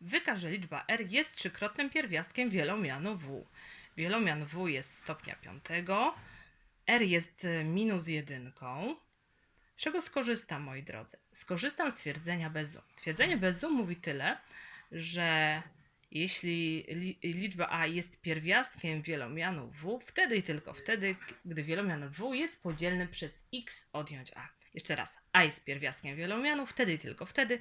Wykaż, że liczba r jest trzykrotnym pierwiastkiem wielomianu w. Wielomian w jest stopnia piątego, r jest y, minus jedynką. Z czego skorzystam, moi drodzy? Skorzystam z twierdzenia Bezu. Twierdzenie Bezu mówi tyle, że jeśli li, liczba a jest pierwiastkiem wielomianu w, wtedy i tylko wtedy, gdy wielomian w jest podzielny przez x odjąć a. Jeszcze raz, a jest pierwiastkiem wielomianu wtedy i tylko wtedy,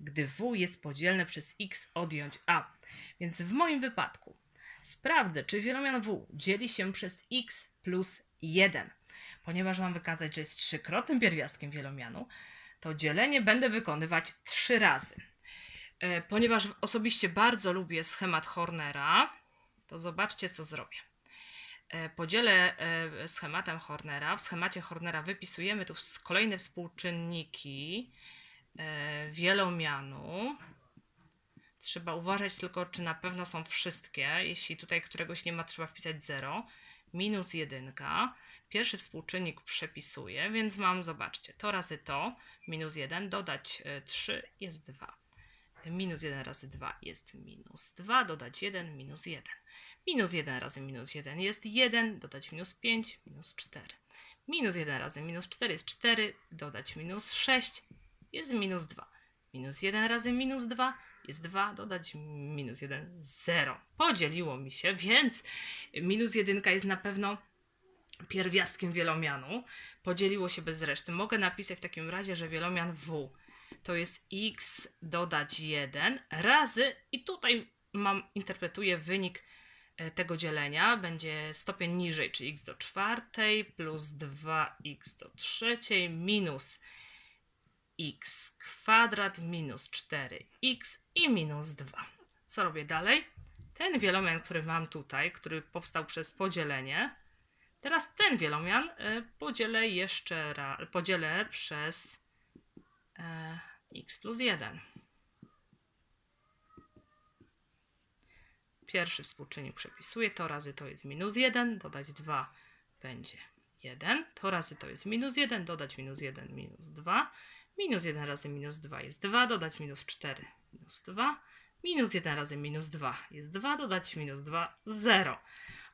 gdy w jest podzielne przez x odjąć a. Więc w moim wypadku sprawdzę, czy wielomian w dzieli się przez x plus 1. Ponieważ mam wykazać, że jest trzykrotnym pierwiastkiem wielomianu, to dzielenie będę wykonywać trzy razy. E, Ponieważ osobiście bardzo lubię schemat Hornera, to zobaczcie, co zrobię. E, Podzielę e, schematem Hornera. W schemacie Hornera wypisujemy tu kolejne współczynniki e, wielomianu. Trzeba uważać tylko, czy na pewno są wszystkie. Jeśli tutaj któregoś nie ma, trzeba wpisać 0. Minus 1. Pierwszy współczynnik przepisuję, więc mam, zobaczcie, to razy to, minus 1, dodać 3 jest 2. Minus 1 razy 2 jest minus 2, dodać 1, minus 1. Minus 1 razy minus 1 jest 1, dodać minus 5, minus 4. Minus 1 razy minus 4 jest 4, dodać minus 6 jest minus 2. Minus 1 razy minus 2 jest 2, dodać minus 1, 0. Podzieliło mi się, więc minus 1 jest na pewno pierwiastkiem wielomianu. Podzieliło się bez reszty. Mogę napisać w takim razie, że wielomian w to jest x dodać 1 razy i tutaj mam, interpretuję wynik e, tego dzielenia. Będzie stopień niżej, czyli x do czwartej plus 2x do trzeciej minus x kwadrat minus 4x i minus 2. Co robię dalej? Ten wielomian, który mam tutaj, który powstał przez podzielenie, teraz ten wielomian e, podzielę jeszcze raz, podzielę przez e, x plus 1. Pierwszy współczynnik przepisuję, to razy to jest minus 1, dodać 2 będzie 1, to razy to jest minus 1, dodać minus 1, minus 2, minus 1 razy minus 2 jest 2, dodać minus 4, minus 2, minus 1 razy minus 2 jest 2, dodać minus 2, 0.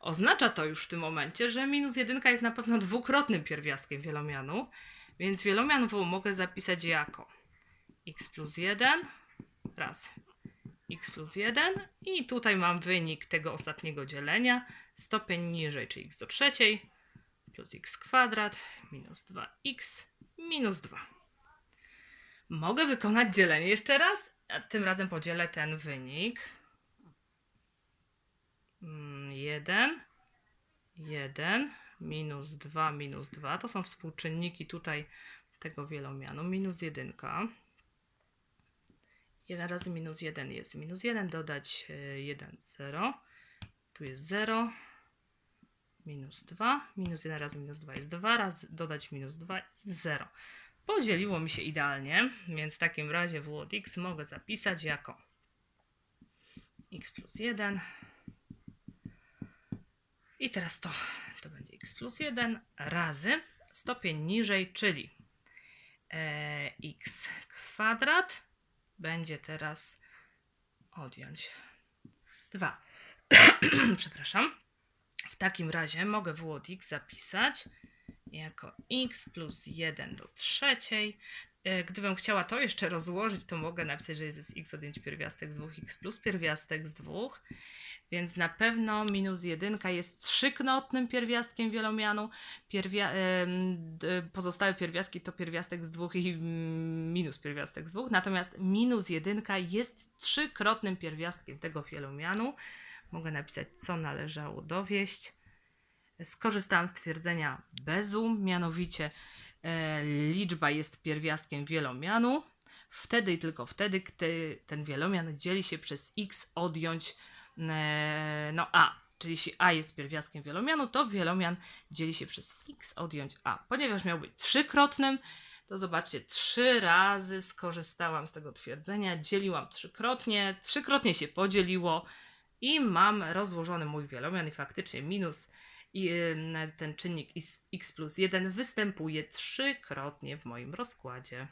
Oznacza to już w tym momencie, że minus 1 jest na pewno dwukrotnym pierwiastkiem wielomianu, więc wielomian w mogę zapisać jako x plus 1 raz x plus 1 i tutaj mam wynik tego ostatniego dzielenia, stopień niżej, czyli x do trzeciej plus x kwadrat minus 2x minus 2. Mogę wykonać dzielenie jeszcze raz, a tym razem podzielę ten wynik. 1, 1, minus 2, minus 2. To są współczynniki tutaj tego wielomianu. Minus 1. 1 razy minus 1 jest minus 1, dodać 1, 0. Tu jest 0, minus 2. Minus 1 razy minus 2 jest 2, razy dodać minus 2 jest 0. Podzieliło mi się idealnie, więc w takim razie w od x mogę zapisać jako x plus 1. I teraz to, to będzie x plus 1 razy stopień niżej, czyli e, x kwadrat będzie teraz odjąć 2. Przepraszam. W takim razie mogę w zapisać jako x plus 1 do trzeciej. E, Gdybym chciała to jeszcze rozłożyć, to mogę napisać, że jest x odjąć pierwiastek z 2x plus pierwiastek z 2. Więc na pewno minus 1 jest trzykrotnym pierwiastkiem wielomianu. Pierwia d- pozostałe pierwiastki to pierwiastek z 2 i minus pierwiastek z 2. Natomiast minus 1 jest trzykrotnym pierwiastkiem tego wielomianu. Mogę napisać, co należało dowieść skorzystałam z twierdzenia Bezu, mianowicie e, liczba jest pierwiastkiem wielomianu. Wtedy i tylko wtedy, gdy ten wielomian dzieli się przez x odjąć e, no a. Czyli jeśli a jest pierwiastkiem wielomianu, to wielomian dzieli się przez x odjąć a. Ponieważ miał być trzykrotnym, to zobaczcie, trzy razy skorzystałam z tego twierdzenia, dzieliłam trzykrotnie, trzykrotnie się podzieliło i mam rozłożony mój wielomian i faktycznie minus ten czynnik x plus 1 występuje trzykrotnie w moim rozkładzie.